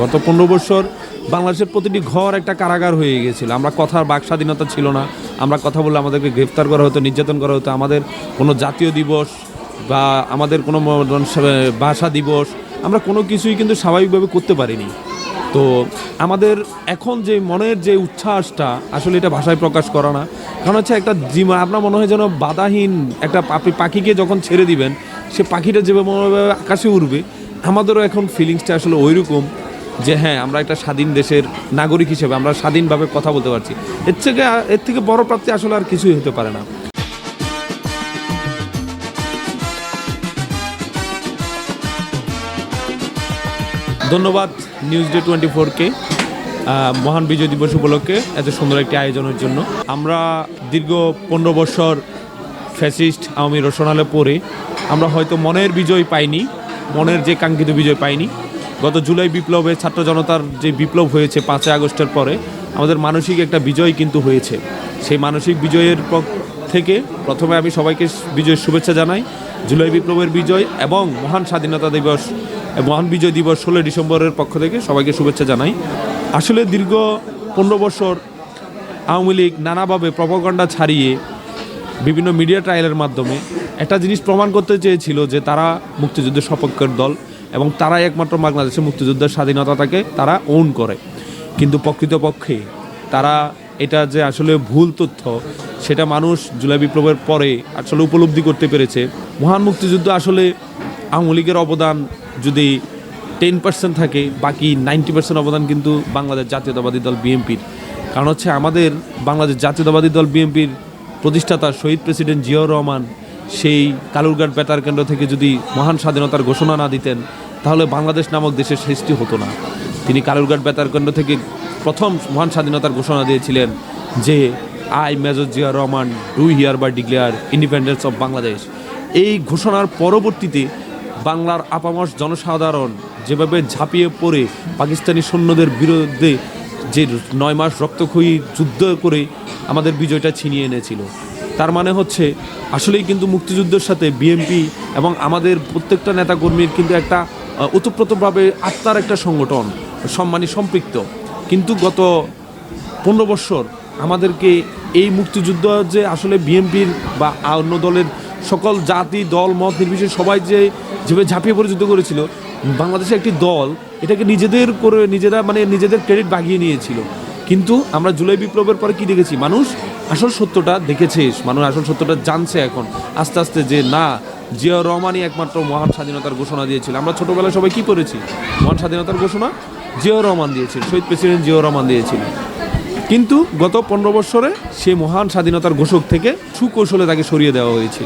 গত পনেরো বছর বাংলাদেশের প্রতিটি ঘর একটা কারাগার হয়ে গিয়েছিল আমরা কথার বাক স্বাধীনতা ছিল না। আমরা কথা বললে আমাদেরকে গ্রেফতার করা হতো, নির্যাতন করা হতো। আমাদের কোনো জাতীয় দিবস বা আমাদের কোনো ভাষা দিবস আমরা কোনো কিছুই কিন্তু স্বাভাবিকভাবে করতে পারিনি। তো আমাদের এখন যে মনের যে উচ্ছ্বাসটা, আসলে এটা ভাষায় প্রকাশ করা না। কারণ হচ্ছে একটা জীবন, আপনার মনে হয় যেন বাধাহীন একটা আপনি পাখিকে যখন ছেড়ে দিবেন, সে পাখিটা যেভাবে আকাশে উড়বে, আমাদেরও এখন ফিলিংসটা আসলে ওইরকম। যে হ্যাঁ আমরা একটা স্বাধীন দেশের নাগরিক হিসেবে আমরা স্বাধীনভাবে কথা বলতে পারছি। এর থেকে এর থেকে বড় প্রাপ্তি আসলে আর কিছুই হতে পারে না। ধন্যবাদ নিউজ ডে টোয়েন্টি ফোরকে মহান বিজয় দিবস উপলক্ষে এত সুন্দর একটি আয়োজনের জন্য। আমরা দীর্ঘ পনেরো বছর ফ্যাসিস্ট আওয়ামী রোশনালে পড়ে, আমরা হয়তো মনের বিজয় পাইনি, মনের যে কাঙ্ক্ষিত বিজয় পাইনি গত জুলাই বিপ্লবে ছাত্র জনতার যে বিপ্লব হয়েছে পাঁচই আগস্টের পরে, আমাদের মানসিক একটা বিজয় কিন্তু হয়েছে। সেই মানসিক বিজয়ের থেকে প্রথমে আমি সবাইকে বিজয়ের শুভেচ্ছা জানাই। জুলাই বিপ্লবের বিজয় এবং মহান স্বাধীনতা দিবস, মহান বিজয় দিবস ষোলোই ডিসেম্বরের পক্ষ থেকে সবাইকে শুভেচ্ছা জানাই। আসলে দীর্ঘ পনেরো বছর আওয়ামী লীগ নানাভাবে প্রপাগণ্ডা ছাড়িয়ে বিভিন্ন মিডিয়া ট্রায়ালের মাধ্যমে একটা জিনিস প্রমাণ করতে চেয়েছিল যে তারা মুক্তিযুদ্ধের সপক্ষের দল। এবং তারাই একমাত্র বাংলাদেশের মুক্তিযুদ্ধের স্বাধীনতাটাকে তারা ওন করে। কিন্তু প্রকৃতপক্ষে তারা এটা যে আসলে ভুল তথ্য, সেটা মানুষ জুলাই বিপ্লবের পরে আসলে উপলব্ধি করতে পেরেছে। মহান মুক্তিযুদ্ধ আসলে আওয়ামী লীগের অবদান যদি টেন পার্সেন্ট থাকে, বাকি নাইনটি পার্সেন্ট অবদান কিন্তু বাংলাদেশ জাতীয়তাবাদী দল বিএনপির। কারণ হচ্ছে আমাদের বাংলাদেশ জাতীয়তাবাদী দল বিএনপির প্রতিষ্ঠাতা শহীদ প্রেসিডেন্ট জিয়াউর রহমান সেই কালুরঘাট বেতার কেন্দ্র থেকে যদি মহান স্বাধীনতার ঘোষণা না দিতেন, তাহলে বাংলাদেশ নামক দেশের সৃষ্টি হতো না। তিনি কালুরঘাট বেতার কেন্দ্র থেকে প্রথম মহান স্বাধীনতার ঘোষণা দিয়েছিলেন যে, I major Zia Rahman, do hereby declare independence of Bangladesh? এই ঘোষণার পরবর্তীতে বাংলার আপামস জনসাধারণ যেভাবে ঝাঁপিয়ে পড়ে পাকিস্তানি সৈন্যদের বিরুদ্ধে যে নয় মাস রক্তক্ষয়ী যুদ্ধ করে আমাদের বিজয়টা ছিনিয়ে এনেছিল তার মানে হচ্ছে, আসলেই কিন্তু মুক্তিযুদ্ধের সাথে বিএনপি এবং আমাদের প্রত্যেকটা নেতাকর্মীর কিন্তু একটা ওতপ্রোতভাবে আত্মার একটা সংগঠন, সম্মানী সম্পৃক্ত। কিন্তু গত পনেরো বৎসর আমাদেরকে এই মুক্তিযুদ্ধ যে আসলে বিএনপির বা অন্য দলের সকল জাতি, দল, মত নির্বিশেষে সবাই যে যেভাবে ঝাঁপিয়ে পড়ে যুদ্ধ করেছিল, বাংলাদেশে একটি দল এটাকে নিজেদের করে, নিজেরা মানে নিজেদের ক্রেডিট বাগিয়ে নিয়েছিল। কিন্তু আমরা জুলাই বিপ্লবের পরে কি দেখেছি? মানুষ আসল সত্যটা দেখেছিস? মানুষ আসল সত্যটা জানছে এখন। আস্তে আস্তে যে না জিয়া রহমানই একমাত্র মহান স্বাধীনতার ঘোষণা দিয়েছিল। আমরা ছোটোবেলায় সবাই কী করেছি মহান স্বাধীনতার ঘোষণা? জিয়া রহমান দিয়েছিল। শহীদ প্রেসিডেন্ট জিয়া রহমান দিয়েছিল। কিন্তু গত পনেরো বছরে সে মহান স্বাধীনতার ঘোষক থেকে সুকৌশলে তাকে সরিয়ে দেওয়া হয়েছিল।